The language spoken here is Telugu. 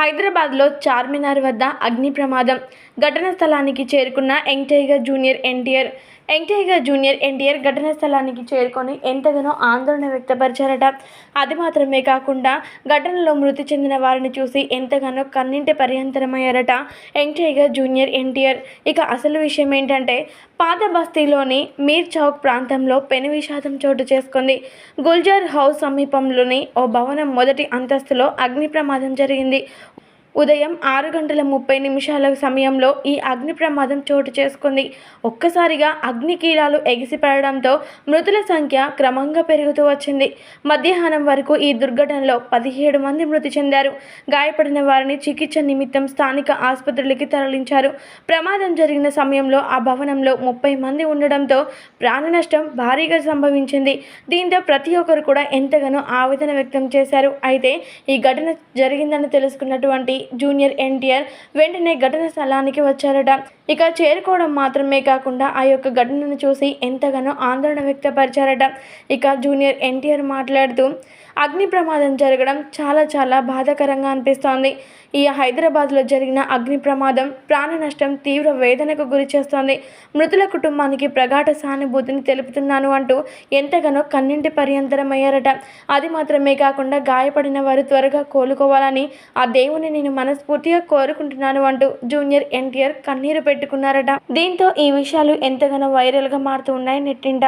హైదరాబాద్లో చార్మినార్ వద్ద అగ్ని ప్రమాదం. ఘటన స్థలానికి చేరుకున్న ఎంటైగా జూనియర్ ఎన్టీఆర్. ఎంటైగా జూనియర్ ఎన్టీఆర్ ఘటన స్థలానికి చేరుకొని ఎంతగానో ఆందోళన వ్యక్తపరిచారట. అది మాత్రమే కాకుండా ఘటనలో మృతి చెందిన వారిని చూసి ఎంతగానో కన్నింటి పర్యంతరమయ్యారట ఎంటైగా జూనియర్ ఎన్టీఆర్. ఇక అసలు విషయం ఏంటంటే పాత బస్తీలోని మీర్ చౌక్ ప్రాంతంలో పెను విషాదం చోటు చేసుకుంది. గుల్జార్ హౌస్ సమీపంలోని ఓ భవనం మొదటి అంతస్తులో అగ్ని ప్రమాదం జరిగింది. ఉదయం ఆరు గంటల ముప్పై నిమిషాల సమయంలో ఈ అగ్ని ప్రమాదం చోటు చేసుకుంది. ఒక్కసారిగా అగ్ని కీలాలు ఎగిసిపడడంతో మృతుల సంఖ్య క్రమంగా పెరుగుతూ వచ్చింది. మధ్యాహ్నం వరకు ఈ దుర్ఘటనలో పదిహేడు మంది మృతి చెందారు. గాయపడిన వారిని చికిత్స నిమిత్తం స్థానిక ఆసుపత్రులకి తరలించారు. ప్రమాదం జరిగిన సమయంలో ఆ భవనంలో ముప్పై మంది ఉండడంతో ప్రాణ నష్టం భారీగా సంభవించింది. దీంతో ప్రతి ఒక్కరు కూడా ఎంతగానో ఆవేదన వ్యక్తం చేశారు. అయితే ఈ ఘటన జరిగిందని తెలుసుకున్నటువంటి జూనియర్ ఎన్టీఆర్ వెంటనే ఘటన స్థలానికి వచ్చారట. ఇక చేరుకోవడం మాత్రమే కాకుండా ఆ యొక్క ఘటనను చూసి ఎంతగానో ఆందోళన వ్యక్తపరిచారట. ఇక జూనియర్ ఎన్టీఆర్ మాట్లాడుతూ అగ్ని ప్రమాదం జరగడం చాలా చాలా బాధాకరంగా అనిపిస్తోంది. ఈ హైదరాబాద్లో జరిగిన అగ్ని ప్రమాదం ప్రాణ నష్టం తీవ్ర వేదనకు గురి చేస్తోంది. మృతుల కుటుంబానికి ప్రగాఢ సానుభూతిని తెలుపుతున్నాను అంటూ ఎంతగానో కన్నింటి పర్యంతరమయ్యారట. అది మాత్రమే కాకుండా గాయపడిన వారు త్వరగా కోలుకోవాలని ఆ దేవుని నేను మనస్ఫూర్తిగా కోరుకుంటున్నాను అంటూ జూనియర్ ఎన్టీఆర్ కన్నీరు పెట్టుకున్నారట. దీంతో ఈ విషయాలు ఎంతగానో వైరల్గా మారుతూ ఉన్నాయి నెట్టింట